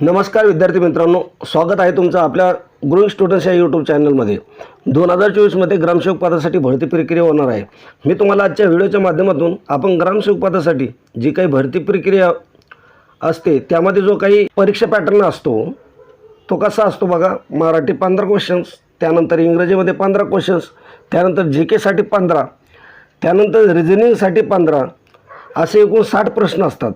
नमस्कार विद्यार्थी मित्रांनो स्वागत आहे तुमचं आपल्या ग्रोईंग स्टुडंट्स या यूट्यूब चॅनलमध्ये. दोन हजार चोवीसमध्ये ग्रामसेवक पदासाठी भरती प्रक्रिया होणार आहे. मी तुम्हाला आजच्या व्हिडिओच्या माध्यमातून आपण ग्रामसेवक पदासाठी जी काही भरती प्रक्रिया असते त्यामध्ये जो काही परीक्षा पॅटर्न असतो तो कसा असतो बघा. मराठी पंधरा क्वेश्चन्स त्यानंतर इंग्रजीमध्ये पंधरा क्वेश्चन्स त्यानंतर जी केसाठी पंधरा त्यानंतर रिझनिंगसाठी पंधरा असे एकूण साठ प्रश्न असतात.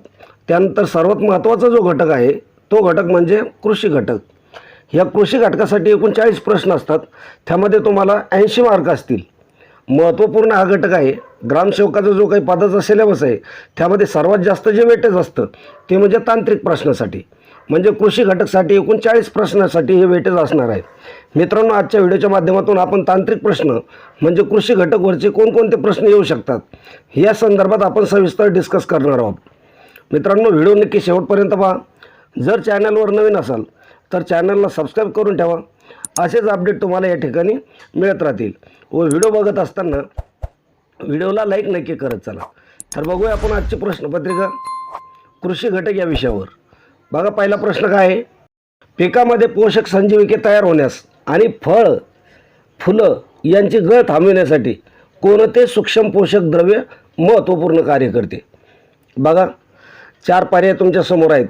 त्यानंतर सर्वात महत्त्वाचा जो घटक आहे तो घटक म्हणजे कृषी घटक. या कृषी घटकासाठी एकूण चाळीस प्रश्न असतात. त्यामध्ये तुम्हाला ऐंशी मार्क असतील. महत्त्वपूर्ण हा घटक आहे. ग्रामसेवकाचा जो काही पदाचा सिलेबस आहे त्यामध्ये सर्वात जास्त जे वेटेज असतं ते म्हणजे तांत्रिक प्रश्नासाठी. म्हणजे कृषी घटकसाठी एकूण चाळीस प्रश्नासाठी हे वेटेज असणार आहे. मित्रांनो आजच्या व्हिडिओच्या माध्यमातून आपण तांत्रिक प्रश्न म्हणजे कृषी घटकवरचे कोणकोणते प्रश्न येऊ शकतात या संदर्भात आपण सविस्तर डिस्कस करणार आहोत. मित्रांनो व्हिडिओ नक्की शेवटपर्यंत पहा. जर चॅनलवर नवीन असाल तर चॅनलला सबस्क्राईब करून ठेवा. असेच अपडेट तुम्हाला या ठिकाणी मिळत राहतील. व व्हिडिओ बघत असताना व्हिडिओला लाईक नक्की करत चला. तर बघूया आपण आजची प्रश्नपत्रिका. कृषी घटक या विषयावर. बघा पहिला प्रश्न काय आहे? पिकामध्ये पोषक संजीविके तयार होण्यास आणि फळ फुलं यांची गळ थांबविण्यासाठी कोणते सूक्ष्म पोषक द्रव्य महत्त्वपूर्ण कार्य करते? बघा चार पर्याय तुमच्यासमोर आहेत.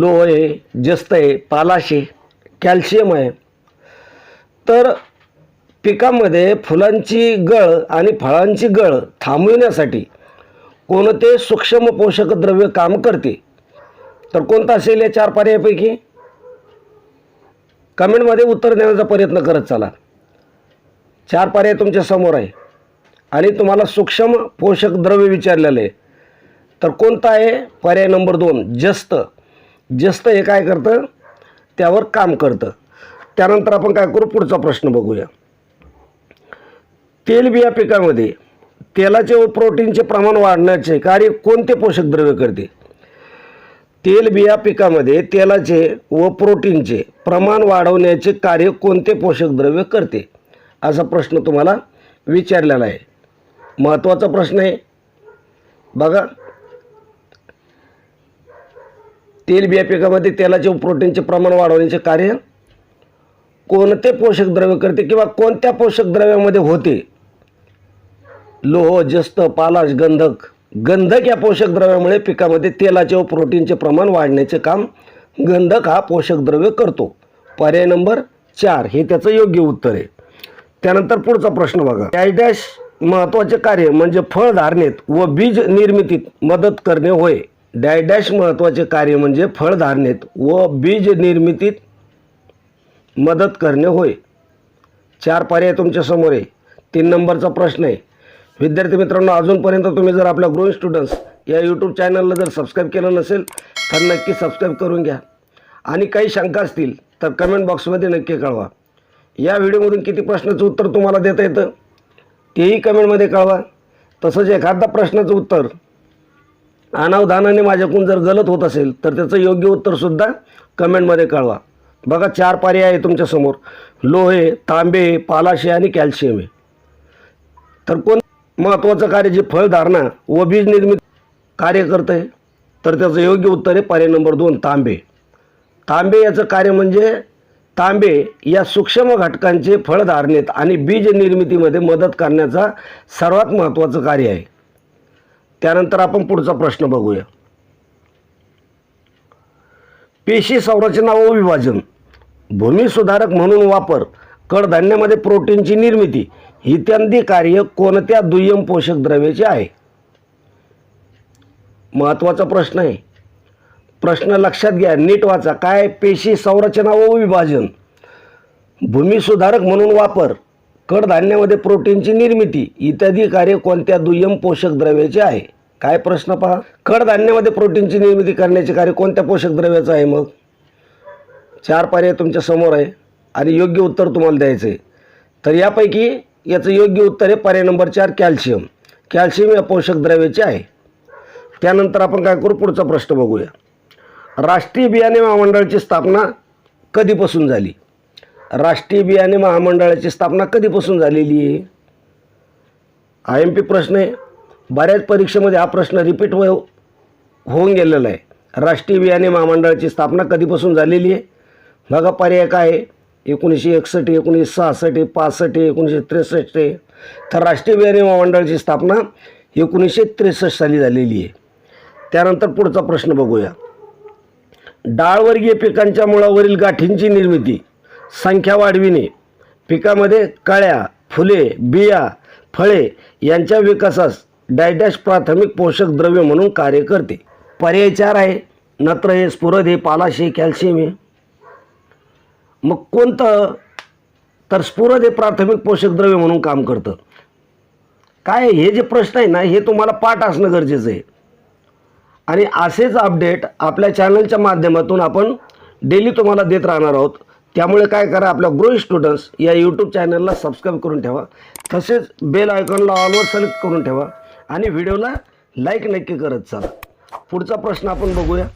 लोह आहे जस्त आहे पालाश आहे कॅल्शियम आहे तर पिकामध्ये फुलांची गळ आणि फळांची गळ थांबविण्यासाठी कोणते सूक्ष्म पोषक द्रव्य काम करते? तर कोणतं असेल या चार पर्यायापैकी? कमेंटमध्ये उत्तर देण्याचा प्रयत्न करत चला. चार पर्याय तुमच्यासमोर आहे. आणि तुम्हाला सूक्ष्म पोषक द्रव्य विचारलेलं आहे. तर कोणता आहे? पर्याय नंबर दोन जस्त. जस्त हे काय करतं? त्यावर काम करतं. त्यानंतर आपण काय करू? पुढचा प्रश्न बघूया. तेलबिया पिकामध्ये तेलाचे व प्रोटीनचे प्रमाण वाढण्याचे कार्य कोणते पोषक द्रव्य करते? तेलबिया पिकामध्ये तेलाचे व प्रोटीनचे प्रमाण वाढवण्याचे कार्य कोणते पोषक द्रव्य करते? असा प्रश्न तुम्हाला विचारलेला आहे. महत्त्वाचा प्रश्न आहे. बघा. तेलबिया पिकामध्ये तेलाचे व प्रोटीनचे प्रमाण वाढवण्याचे कार्य कोणते पोषक द्रव्य करते किंवा कोणत्या पोषक द्रव्यामध्ये होते? लोह जस्त पालाश गंधक. गंधक या पोषक द्रव्यामुळे पिकामध्ये तेलाचे व प्रोटीनचे प्रमाण वाढण्याचे काम गंधक हा पोषक द्रव्य करतो. पर्याय नंबर चार हे त्याचं योग्य उत्तर आहे. त्यानंतर पुढचा प्रश्न बघा. डॅश महत्त्वाचे कार्य म्हणजे फळ धारणेत व बीज निर्मितीत मदत करणे होय. डॅश महत्त्वाचे कार्य म्हणजे फळधारणेत व बीज निर्मितीत मदत करणे होय. चार पर्याय तुमच्यासमोर आहे. तीन नंबरचा प्रश्न आहे. विद्यार्थी मित्रांनो अजूनपर्यंत तुम्ही जर आपल्या ग्रोईंग स्टुडंट्स या यूट्यूब चॅनलला जर सबस्क्राईब केलं नसेल तर नक्की सबस्क्राईब करून घ्या. आणि काही शंका असतील तर कमेंट बॉक्समध्ये नक्की कळवा. या व्हिडिओमधून किती प्रश्नाचं उत्तर तुम्हाला देता येतं तेही कमेंटमध्ये कळवा. तसंच एखादा प्रश्नाचं उत्तर अनावधानाने माझ्याकडून जर गलत होत असेल तर त्याचं योग्य उत्तरसुद्धा कमेंटमध्ये कळवा. बघा चार पर्याय आहे तुमच्यासमोर लोहे तांबे पालाशे आणि कॅल्शियम आहे. तर कोण महत्त्वाचं कार्य जे फळधारणा व बीज निर्मित कार्य करतं आहे तर त्याचं योग्य उत्तर आहे पर्याय नंबर दोन तांबे. तांबे याचं कार्य म्हणजे तांबे या सूक्ष्म घटकांचे फळधारणेत आणि बीज निर्मितीमध्ये मदत करण्याचा सर्वात महत्त्वाचं कार्य आहे. त्यानंतर आपण पुढचा प्रश्न बघूया. पेशी संरचना व विभाजन. भूमी सुधारक म्हणून वापर कडधान्यामध्ये प्रोटीनची निर्मिती इत्यादी कार्य कोणत्या दुय्यम पोषक द्रव्याचे आहे? महत्त्वाचा प्रश्न आहे. प्रश्न लक्षात घ्या नीट वाचा काय पेशी संरचना व विभाजन? भूमी सुधारक म्हणून वापर कडधान्यामध्ये प्रोटीनची निर्मिती इत्यादी कार्य कोणत्या दुय्यम पोषक द्रव्याचे आहे? काय प्रश्न पहा? कडधान्यामध्ये प्रोटीनची निर्मिती करण्याचे कार्य कोणत्या पोषक द्रव्याचं आहे मग? चार पर्याय तुमच्यासमोर आहे आणि योग्य उत्तर तुम्हाला द्यायचं आहे. तर यापैकी याचं योग्य उत्तर आहे पर्याय नंबर चार कॅल्शियम. कॅल्शियम या पोषक द्रव्याचे आहे. त्यानंतर आपण काय करू? पुढचा प्रश्न बघूया. राष्ट्रीय बियाणे महामंडळाची स्थापना कधीपासून झाली? राष्ट्रीय बियाणे महामंडळाची स्थापना कधीपासून झालेली आहे? आय एम पी प्रश्न आहे. बऱ्याच परीक्षेमध्ये हा प्रश्न रिपीट हो होऊन गेलेला आहे. राष्ट्रीय बियाणे महामंडळाची स्थापना कधीपासून झालेली आहे? बघा पर्याय काय आहे? एकोणीसशे एकसष्ट एकोणीसशे सहासष्ट पासष्ट एकोणीसशे त्रेसष्ट. तर राष्ट्रीय बियाणे महामंडळाची स्थापना एकोणीसशे त्रेसष्ट साली झालेली आहे. त्यानंतर पुढचा प्रश्न बघूया. डाळवर्गीय पिकांच्या मुळावरील गाठींची निर्मिती संख्या वाढविणे पिकामध्ये कळ्या फुले बिया फळे यांच्या विकासास डायडॅश प्राथमिक पोषक द्रव्य म्हणून कार्य करते. पर्याय चार आहे. नत्र हे स्फुरद हे पालाश हे कॅल्शियम आहे मग कोणतं? तर स्फुरद हे प्राथमिक पोषक द्रव्य म्हणून काम करतं. काय हे जे प्रश्न आहे ना हे तुम्हाला पाठ असणं गरजेचं आहे. आणि असेच अपडेट आपल्या चॅनलच्या माध्यमातून आपण डेली तुम्हाला देत राहणार आहोत. त्यामुळे काय करा आपल्या ग्रो स्टुडंट्स या यूट्यूब चॅनलला सबस्क्राईब करून ठेवा. तसेच बेल आयकॉनला ऑलवर सिलेक्ट करून ठेवा. आणि व्हिडिओला लाईक नक्की करत चला. पुढचा प्रश्न आपण बघूया.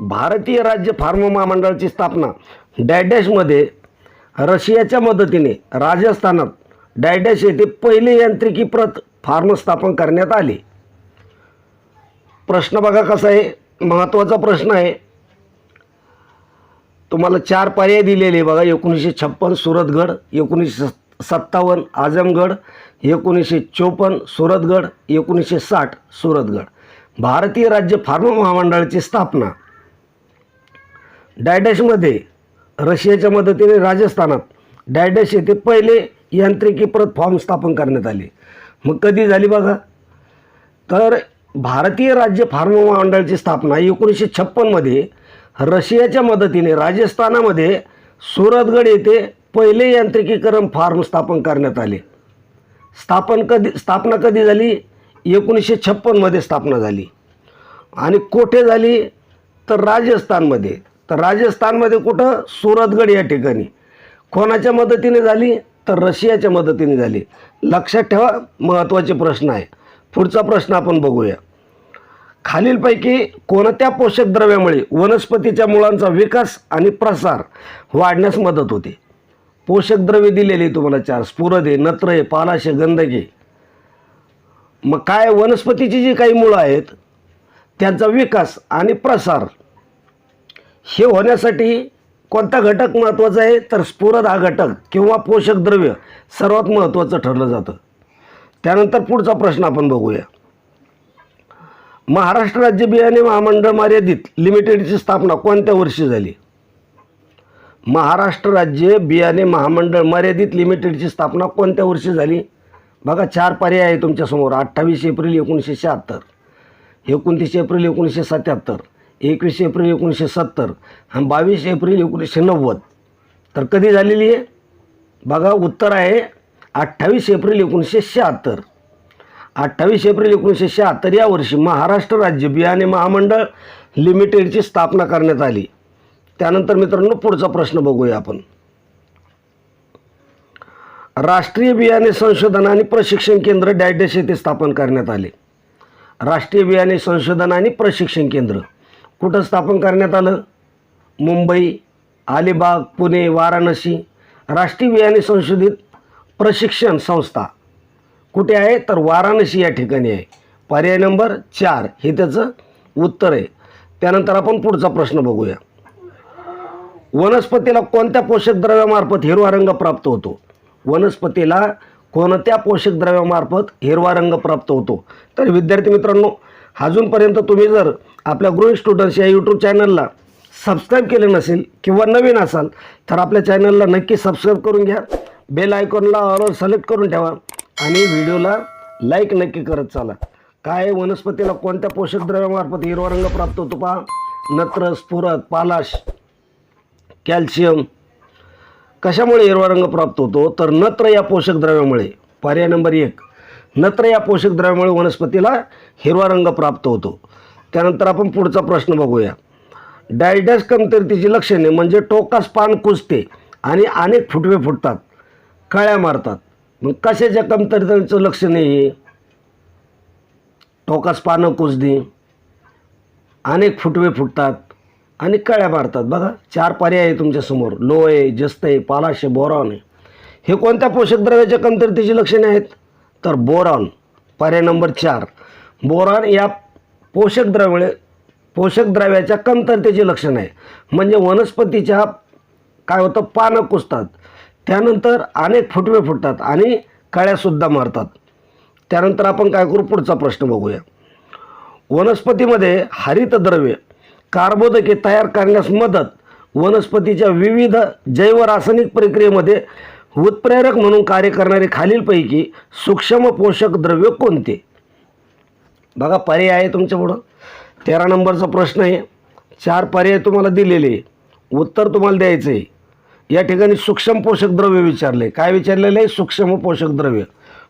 भारतीय राज्य फार्म महामंडळाची स्थापना डॅडॅशमध्ये रशियाच्या मदतीने राजस्थानात डॅडॅश येथे पहिले यांत्रिकी प्रत फार्म स्थापन करण्यात आले. प्रश्न बघा कसा आहे. महत्त्वाचा प्रश्न आहे. तुम्हाला चार पर्याय दिलेले बघा. एकोणीसशे छप्पन सुरतगड एकोणीसशे सत्तावन्न आजमगड एकोणीसशे चोपन्न सुरतगड एकोणीसशे साठ सुरतगड. भारतीय राज्य फार्मा महामंडळाची स्थापना. डायडॅशमध्ये रशियाच्या मदतीने राजस्थानात डायडॅश येथे पहिले यांत्रिकी प्रत फॉर्म स्थापन करण्यात आले. मग कधी झाली बघा? तर भारतीय राज्य फार्मा महामंडळाची स्थापना एकोणीसशे छप्पनमध्ये रशियाच्या मदतीने राजस्थानामध्ये सुरतगड येथे पहिले यांत्रिकीकरण फार्म स्थापन करण्यात आले. स्थापन कधी स्थापना कधी झाली? एकोणीसशे छप्पनमध्ये स्थापना झाली. आणि कोठे झाली? तर राजस्थानमध्ये. तर राजस्थानमध्ये कुठं? सुरतगड या ठिकाणी. कोणाच्या मदतीने झाली? तर रशियाच्या मदतीने झाली. लक्षात ठेवा महत्त्वाचे प्रश्न आहे. पुढचा प्रश्न आपण बघूया. खालीलपैकी कोणत्या पोषक द्रव्यामुळे वनस्पतीच्या मुळांचा विकास आणि प्रसार वाढण्यास मदत होते? पोषक द्रव्य दिलेली तुम्हाला चार. स्फुरदे आहे पालाशे गंधके मग काय वनस्पतीची जी काही मुळं आहेत त्यांचा विकास आणि प्रसार हे होण्यासाठी कोणता घटक महत्त्वाचा आहे? तर स्फुरद हा घटक किंवा पोषक द्रव्य सर्वात महत्त्वाचं ठरलं जातं. त्यानंतर पुढचा प्रश्न आपण बघूया. महाराष्ट्र राज्य बियाणे महामंडळ मर्यादित लिमिटेडची स्थापना कोणत्या वर्षी झाली? महाराष्ट्र राज्य बियाणे महामंडळ मर्यादित लिमिटेडची स्थापना कोणत्या वर्षी झाली? बघा चार पर्याय आहे तुमच्यासमोर. अठ्ठावीस एप्रिल एकोणीसशे शहात्तर एकोणतीस एप्रिल एकोणीसशे सत्याहत्तर एकवीस एप्रिल एकोणीसशे सत्तर आणि बावीस एप्रिल एकोणीसशे नव्वद. तर कधी झालेली आहे? बघा उत्तर आहे अठ्ठावीस एप्रिल एकोणीसशे शहात्तर. अठ्ठावीस एप्रिल एकोणीसशे शहात्तर या वर्षी महाराष्ट्र राज्य बियाणे महामंडळ लिमिटेडची स्थापना करण्यात आली. त्यानंतर मित्रांनो पुढचा प्रश्न बघूया आपण. राष्ट्रीय बियाणे संशोधन आणि प्रशिक्षण केंद्र डॅडेश येथे स्थापन करण्यात आले. राष्ट्रीय बियाणे संशोधन आणि प्रशिक्षण केंद्र कुठं स्थापन करण्यात आलं? मुंबई अलिबाग पुणे वाराणसी. राष्ट्रीय बियाणे संशोधित प्रशिक्षण संस्था कुठे आहे? तर वाराणसी या ठिकाणी आहे. पर्याय नंबर चार हे त्याचं उत्तर आहे. त्यानंतर आपण पुढचा प्रश्न बघूया. वनस्पतीला कोणत्या पोषक द्रव्यामार्फत हिरवा रंग प्राप्त होतो? वनस्पतीला कोणत्या पोषक द्रव्यामार्फत हिरवा रंग प्राप्त होतो? तर विद्यार्थी मित्रांनो अजूनपर्यंत तुम्ही जर आपल्या गृह स्टुडंट्स या यूट्यूब चॅनलला सबस्क्राईब केले नसेल किंवा नवीन असाल तर आपल्या चॅनलला नक्की सबस्क्राईब करून घ्या. बेल आयकॉनला ऑलवर सिलेक्ट करून ठेवा आणि व्हिडिओला लाईक नक्की करत चाला. काय वनस्पतीला कोणत्या पोषक द्रव्यामार्फत हिरवा रंग प्राप्त होतो पहा. नत्र स्फुरत पालाश. कॅल्शियम कशामुळे हिरवा रंग प्राप्त होतो? तर नत्र या पोषक द्रव्यामुळे. पर्याय नंबर एक नत्र या पोषक द्रव्यामुळे वनस्पतीला हिरवा रंग प्राप्त होतो. त्यानंतर आपण पुढचा प्रश्न बघूया. डायडॅस कमतरतेची लक्षणे म्हणजे टोकास पान कुजते आणि अनेक फुटवे फुटतात कळ्या मारतात. मग कशाच्या कमतरतेचं लक्षण आहे टोकास पानं कुजणे अनेक फुटवे फुटतात आणि कळ्या मारतात. बघा चार पर्याय आहे तुमच्यासमोर लो आहे जस्त आहे पालाश आहे बोरॉन आहे. हे कोणत्या पोषक द्रव्याच्या कमतरतेची लक्षणे आहेत? तर बोरॉन पर्याय नंबर चार. बोरॉन या पोषक द्रव्यामुळे पोषक द्रव्याच्या कमतरतेचे लक्षण आहे म्हणजे वनस्पतीच्या काय होतं? पानं कुसतात त्यानंतर अनेक फुटवे फुटतात आणि कळ्यासुद्धा मारतात. त्यानंतर आपण काय करू? पुढचा प्रश्न बघूया. वनस्पतीमध्ये हरितद्रव्य कार्बोदके तयार करण्यास मदत. वनस्पतीच्या विविध जैव रासायनिक प्रक्रियेमध्ये उत्प्रेरक म्हणून कार्य करणारे खालीलपैकी सूक्ष्म पोषक द्रव्य कोणते? बघा पर्याय आहे तुमच्यापुढं. तेरा नंबरचा प्रश्न आहे. चार पर्याय तुम्हाला दिलेले उत्तर तुम्हाला द्यायचं आहे. या ठिकाणी सूक्ष्म पोषक द्रव्य विचारले. काय विचारलेलं आहे? सूक्ष्म पोषक द्रव्य.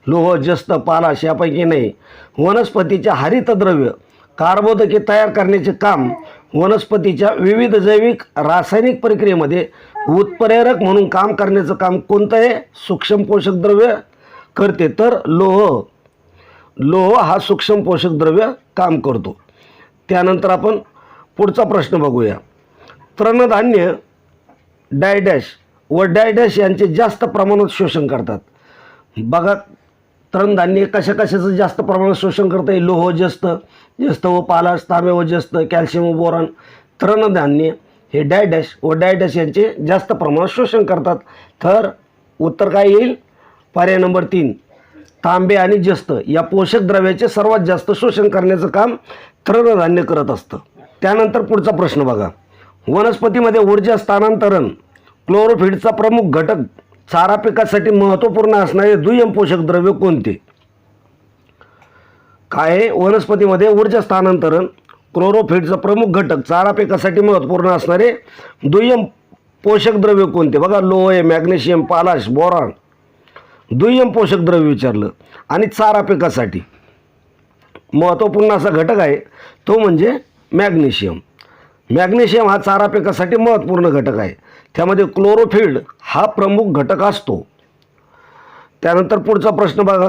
लोह जस्त पालाश यापैकी नाही. वनस्पतीच्या हरितद्रव्य कार्बोदके तयार करण्याचे काम वनस्पतीच्या विविध जैविक रासायनिक प्रक्रियेमध्ये उत्प्रेरक म्हणून काम करण्याचं काम कोणतं आहे सूक्ष्म पोषक द्रव्य करते. तर लोह. लोह हा सूक्ष्म पोषक द्रव्य काम करतो. त्यानंतर आपण पुढचा प्रश्न बघूया. तृणधान्य डायडॅश व डायडॅश यांचे जास्त प्रमाणात शोषण करतात. बघा तृणधान्य कशा कशाचं जास्त प्रमाणात शोषण करतं आहे लोह जस्त जस्त व पालाश तांबे व जस्त कॅल्शियम व बोरॉन. तृणधान्य हे डायडॅश व डायडॅश यांचे जास्त प्रमाणात शोषण करतात. तर उत्तर काय येईल? पर्याय नंबर तीन. तांबे आणि जस्त या पोषक द्रव्याचे सर्वात जास्त शोषण करण्याचं काम तृणधान्य करत असतं. त्यानंतर पुढचा प्रश्न बघा. वनस्पतीमध्ये ऊर्जा स्थानांतरण क्लोरोफिडचा प्रमुख घटक चारा पिकासाठी महत्त्वपूर्ण असणारे दुय्यम पोषक द्रव्य कोणते? काय आहे? वनस्पतीमध्ये ऊर्जा स्थानांतरण क्लोरोफिटचा प्रमुख घटक चारा पिकासाठी महत्त्वपूर्ण असणारे दुय्यम पोषक द्रव्य कोणते? बघा लोह आहे मॅग्नेशियम पालाश बोरॉन. दुय्यम पोषक द्रव्य विचारलं. आणि चारा पिकासाठी. महत्त्वपूर्ण असा घटक आहे तो म्हणजे मॅग्नेशियम. मॅग्नेशियम हा चारा पिकासाठी महत्त्वपूर्ण घटक आहे. त्यामध्ये क्लोरोफिल्ड हा प्रमुख घटक असतो. त्यानंतर पुढचा प्रश्न बघा.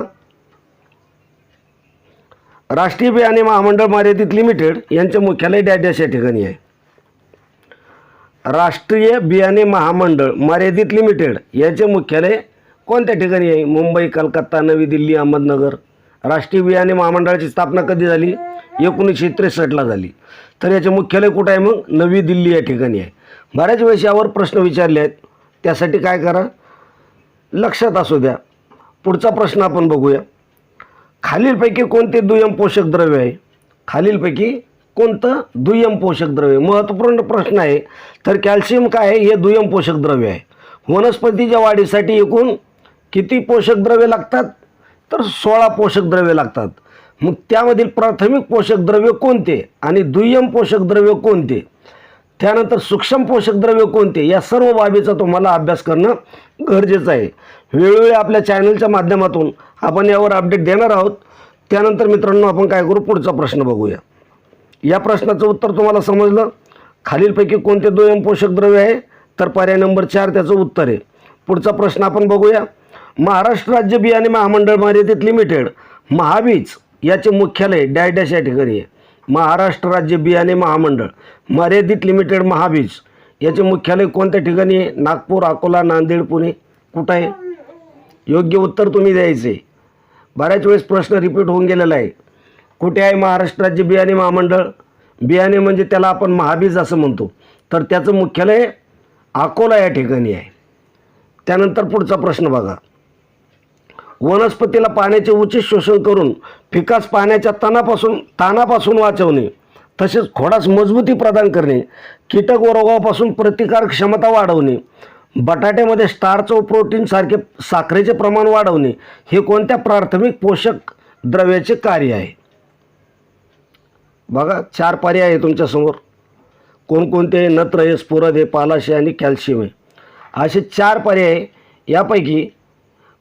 राष्ट्रीय बियाणे महामंडळ मर्यादित लिमिटेड यांचे मुख्यालय डॅडॅश या ठिकाणी आहे. राष्ट्रीय बियाणे महामंडळ मर्यादित लिमिटेड याचे मुख्यालय कोणत्या ठिकाणी आहे? मुंबई कलकत्ता नवी दिल्ली अहमदनगर. राष्ट्रीय बियाणे महामंडळाची स्थापना कधी झाली? एकोणीसशे त्रेसष्टला झाली. तर याचे मुख्यालय कुठं आहे मग? नवी दिल्ली या ठिकाणी आहे. बऱ्याच वेळेस यावर प्रश्न विचारले आहेत. त्यासाठी काय करा? लक्षात असू द्या. पुढचा प्रश्न आपण बघूया. खालीलपैकी कोणते दुय्यम पोषक द्रव्य आहे? खालीलपैकी कोणतं दुय्यम पोषक द्रव्य महत्त्वपूर्ण प्रश्न आहे. तर कॅल्शियम काय आहे? हे दुय्यम पोषक द्रव्य आहे. वनस्पतीच्या वाढीसाठी एकूण किती पोषक द्रव्ये लागतात? तर सोळा पोषक द्रव्ये लागतात. मग त्यामधील प्राथमिक पोषक द्रव्य कोणते? आणि दुय्यम पोषक द्रव्य कोणते? त्यानंतर सूक्ष्म पोषक द्रव्य कोणते? या सर्व बाबीचा तुम्हाला अभ्यास करणं गरजेचं आहे. वेळोवेळी आपल्या चॅनलच्या माध्यमातून आपण यावर अपडेट देणार आहोत. त्यानंतर मित्रांनो आपण काय करू? पुढचा प्रश्न बघूया. या प्रश्नाचं उत्तर तुम्हाला समजलं. खालीलपैकी कोणते दोयम पोषक द्रव्य आहे? तर पर्याय नंबर चार त्याचं उत्तर आहे. पुढचा प्रश्न आपण बघूया. महाराष्ट्र राज्य बियाणे महामंडळ मर्यादित लिमिटेड महाबीज याचे मुख्यालय डॅश या ठिकाणी आहे. महाराष्ट्र राज्य बियाणे महामंडळ मर्यादित लिमिटेड महाबीज याचे मुख्यालय कोणत्या ठिकाणी? आहे नागपूर अकोला नांदेड पुणे. कुठं आहे? योग्य उत्तर तुम्ही द्यायचे. बऱ्याच वेळेस प्रश्न रिपीट होऊन गेलेला आहे. कुठे आहे महाराष्ट्र राज्य बियाणे महामंडळ? बियाणे म्हणजे त्याला आपण महाबीज असं म्हणतो. तर त्याचं मुख्यालय अकोला या ठिकाणी आहे. त्यानंतर पुढचा प्रश्न बघा. वनस्पतीला पाण्याचे उचित शोषण करून पिकास पाण्याच्या तणापासून ताणापासून वाचवणे तसेच खोडास मजबूती प्रदान करणे कीटक व रोगापासून प्रतिकार क्षमता वाढवणे बटाट्यामध्ये स्टार्च व प्रोटीनसारखे साखरेचे प्रमाण वाढवणे हे कोणत्या प्राथमिक पोषक द्रव्याचे कार्य आहे? बघा चार पर्याय आहे तुमच्यासमोर. कोणकोणते? नत्र आहे स्फुरद आहे पालाशी आणि कॅल्शियम आहे. असे चार पर्याय आहे. यापैकी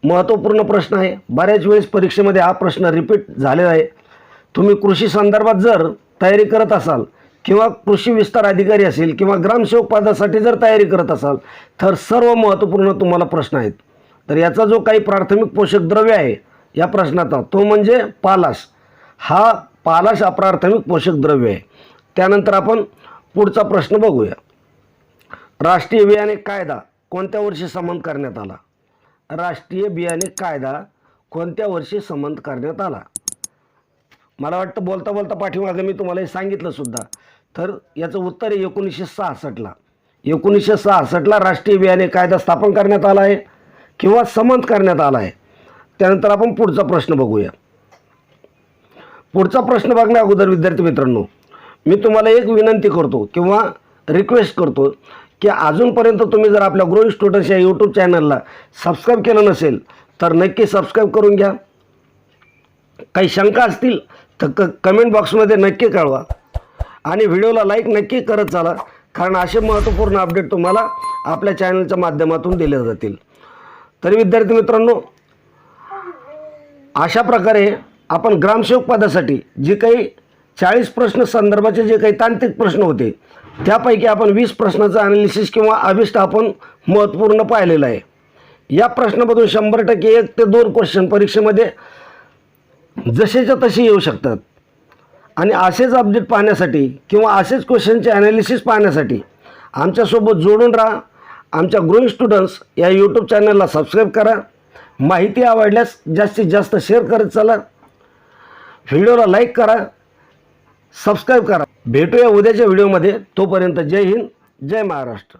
महत्त्वपूर्ण प्रश्न आहे. बऱ्याच वेळेस परीक्षेमध्ये हा प्रश्न रिपीट झालेला आहे. तुम्ही कृषी संदर्भात जर तयारी करत असाल किंवा कृषी विस्तार अधिकारी असेल किंवा ग्रामसेवक पदासाठी जर तयारी करत असाल तर सर्व महत्त्वपूर्ण तुम्हाला प्रश्न आहेत. तर याचा जो काही प्राथमिक पोषक द्रव्य आहे या प्रश्नाचा तो म्हणजे पालाश. हा पालाश हा प्राथमिक पोषक द्रव्य आहे. त्यानंतर आपण पुढचा प्रश्न बघूया. राष्ट्रीय बियाणे कायदा कोणत्या वर्षी समान करण्यात आला? राष्ट्रीय बियाणे कायदा कोणत्या वर्षी संमत करण्यात आला? मला वाटतं बोलता बोलता पाठीमागं मी तुम्हाला हे सांगितलं सुद्धा. तर याचं उत्तर आहे एकोणीसशे सहासष्टला एकोणीसशे सहासष्टला राष्ट्रीय बियाणे कायदा स्थापन करण्यात आला आहे किंवा संमत करण्यात आला आहे? त्यानंतर आपण पुढचा प्रश्न बघूया. पुढचा प्रश्न बघण्या अगोदर विद्यार्थी मित्रांनो मी तुम्हाला एक विनंती करतो किंवा रिक्वेस्ट करतो की अजूनपर्यंत तुम्ही जर आपल्या ग्रोई स्टुडंट्स या यूट्यूब चॅनलला सबस्क्राईब केलं नसेल तर नक्की सबस्क्राईब करून घ्या. काही शंका असतील तर क कमेंट बॉक्समध्ये नक्की कळवा. आणि व्हिडिओला लाईक नक्की करत चाला कारण असे महत्त्वपूर्ण अपडेट तुम्हाला आपल्या चॅनलच्या माध्यमातून दिले जातील. तरी विद्यार्थी मित्रांनो अशा प्रकारे आपण ग्रामसेवक पदासाठी जे काही चाळीस प्रश्न संदर्भाचे जे काही तांत्रिक प्रश्न होते त्यापैकी आपण वीस प्रश्नाचं अनालिसिस किंवा अभिष्ट आपण महत्त्वपूर्ण पाहिलेलं आहे. या प्रश्नामधून शंभर टक्के एक ते दोन क्वेश्चन परीक्षेमध्ये जसेच्या तसे येऊ शकतात. आणि असेच अपडेट पाहण्यासाठी किंवा असेच क्वेश्चनचे ॲनालिसिस पाहण्यासाठी आमच्यासोबत जोडून राहा. आमच्या ग्रोईंग स्टुडंट्स या यूट्यूब चॅनलला सबस्क्राईब करा. माहिती आवडल्यास जास्तीत जास्त शेअर करत चला. व्हिडिओला लाईक करा. सबस्क्राईब करा. भेटूया उद्याच्या व्हिडिओमध्ये. तोपर्यंत जय हिंद जय महाराष्ट्र.